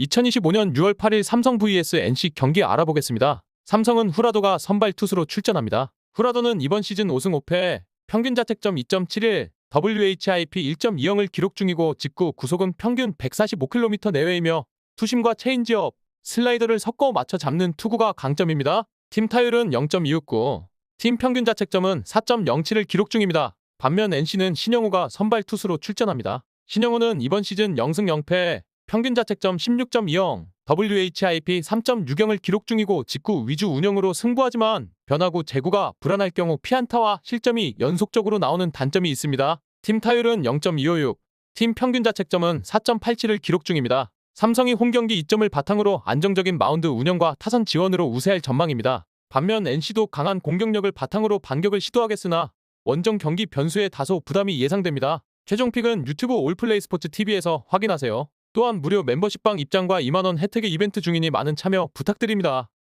2025년 6월 8일 삼성 vs NC 경기 알아보겠습니다. 삼성은 후라도가 선발 투수로 출전합니다. 후라도는 이번 시즌 5승 5패, 평균 자책점 2.71, WHIP 1.20을 기록 중이고 직구 구속은 평균 145km 내외이며 투심과 체인지업, 슬라이더를 섞어 맞춰 잡는 투구가 강점입니다. 팀 타율은 0.269, 팀 평균 자책점은 4.07을 기록 중입니다. 반면 NC는 신영우가 선발 투수로 출전합니다. 신영우는 이번 시즌 0승 0패, 평균 자책점 16.20, WHIP 3.60을 기록 중이고 직구 위주 운영으로 승부하지만 변화구 제구가 불안할 경우 피안타와 실점이 연속적으로 나오는 단점이 있습니다. 팀 타율은 0.256, 팀 평균 자책점은 4.87을 기록 중입니다. 삼성이 홈경기 2점을 바탕으로 안정적인 마운드 운영과 타선 지원으로 우세할 전망입니다. 반면 NC도 강한 공격력을 바탕으로 반격을 시도하겠으나 원정 경기 변수에 다소 부담이 예상됩니다. 최종 픽은 유튜브 올플레이 스포츠 TV에서 확인하세요. 또한 무료 멤버십방 입장과 2만원 혜택의 이벤트 중이니 많은 참여 부탁드립니다.